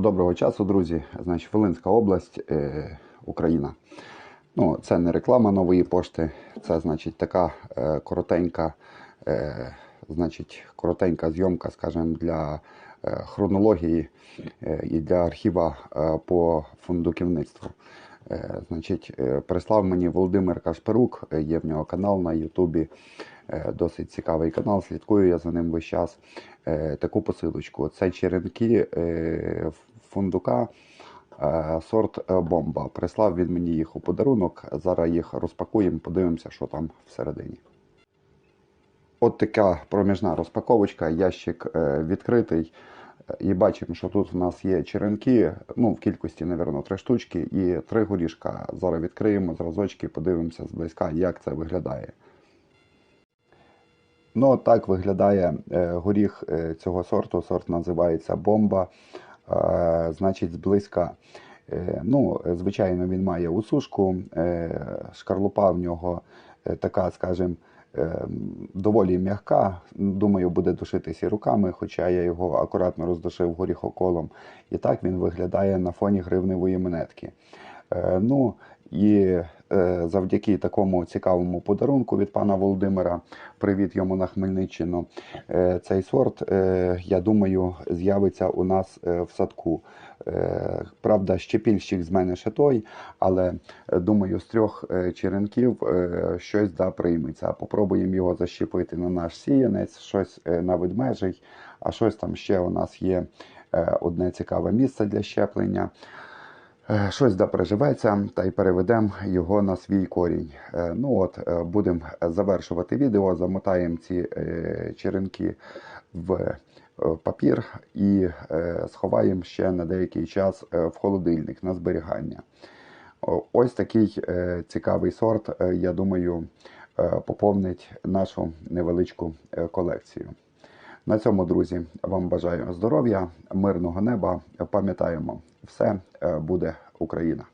Доброго часу, друзі. Значить, Волинська область, е, Україна. Ну, це не реклама нової пошти, це значить така е, коротенька, е, значить, коротенька зйомка, скажімо, для е, хронології е, і для архіва е, по фундуківництву. Е, значить, е, прислав мені Володимир Кашперук, е, є в нього канал на Ютубі. Е, Досить цікавий канал, слідкую я за ним весь час. Е, Таку посилочку. Це черенки е, фундука сорт бомба. Прислав він мені їх у подарунок. Зараз їх розпакуємо, подивимося, що там всередині. От така проміжна розпаковочка, ящик відкритий. І бачимо, що тут у нас є черенки, ну, в кількості, мабуть, три штучки і три горішка. Зараз відкриємо зразочки, подивимося зблизька, як це виглядає. Ну, так виглядає е, горіх е, цього сорту. Сорт називається бомба. Е, значить, зблизька. Ну, звичайно, він має усушку, шкарлупа в нього така, скажімо, доволі м'яка. Думаю, буде душитися руками, хоча я його акуратно роздушив горіхоколом. І так він виглядає на фоні гривневої монетки. Ну, і е, завдяки такому цікавому подарунку від пана Володимира, привіт йому на Хмельниччину. Е, цей сорт, е, я думаю, з'явиться у нас в садку. Правда, щепільщик з мене ще той, але думаю, з трьох черенків щось да прийметься. Попробуємо його защепити на наш сіянець, щось на ведмежий, а щось там ще у нас є одне цікаве місце для щеплення. Е, Щось да приживеться, та й переведемо його на свій корінь. Е, Ну от, е, будемо завершувати відео, замотаємо ці черенки в папір і сховаємо ще на деякий час в холодильник на зберігання. Ось такий цікавий сорт, я думаю, поповнить нашу невеличку колекцію. На цьому, друзі, вам бажаю здоров'я, мирного неба. Пам'ятаємо, все е, буде Україна.